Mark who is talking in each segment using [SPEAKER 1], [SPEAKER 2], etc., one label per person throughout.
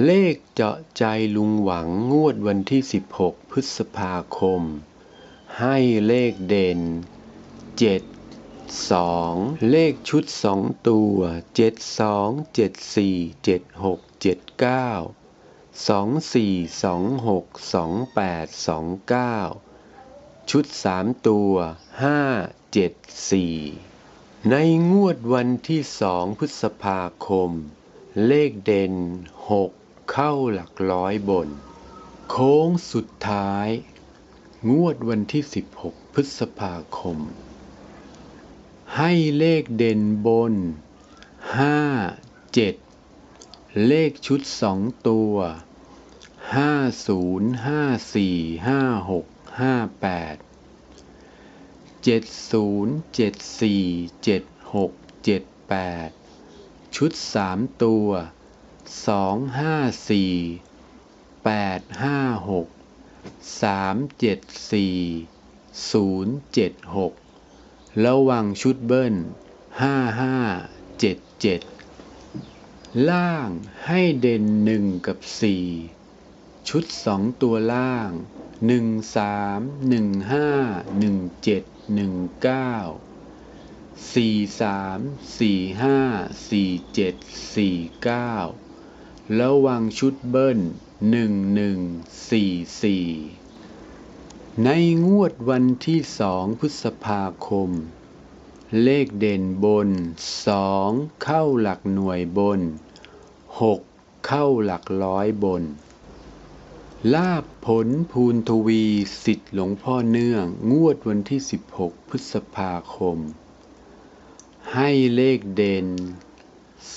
[SPEAKER 1] เลขเจาะใจลุงหวังงวดวันที่ 16 พฤษภาคม ให้เลขเด่น 7 2 เลขชุด 2 ตัว 7 2 7 4 7 6 7 9 2 4 2 6 2 8 2 9 ชุด 3 ตัว 5 7 4 ในงวดวันที่ 2 พฤษภาคม เลขเด่น 6 เข้าหลักร้อยบน โค้งสุดท้าย งวดวันที่ 16 พฤษภาคม ให้เลขเด่นบน 5 7 เลขชุด 2 ตัว 5 0 5 4 5 6 5 8 7 0 7 4 7 6 7 8 ชุด 3 ตัว สองห้าสี่แปดห้าหกสามเจ็ดสี่ศูนย์เจ็ดหกระวังชุดเบิ้ลห้าห้าเจ็ดเจ็ดล่างให้เด่นหนึ่งกับสี่ชุดสองตัวล่างหนึ่งสามหนึ่งห้าหนึ่งเจ็ดหนึ่งเก้าสี่สามสี่ห้าสี่เจ็ดสี่เก้า ระวังชุดเบิ้ลหนึ่งหนึ่งสี่สี่ในงวดวันที่สองพฤษภาคม เลขเด่นบนสองเข้าหลักหน่วยบนหกเข้าหลักร้อยบน ลาบผลภูนทวีสิทธิ์หลวงพ่อเนื่อง งวดวันที่ 16 พฤษภาคม ให้เลขเด่น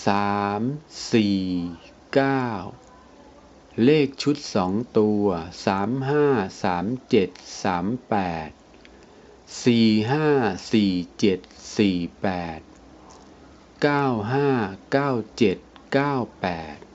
[SPEAKER 1] 3 4 9 เลขชุด2ตัว 3 5 3 7 3 8 4 5 4 7 4 8 9 5 9 7 9 8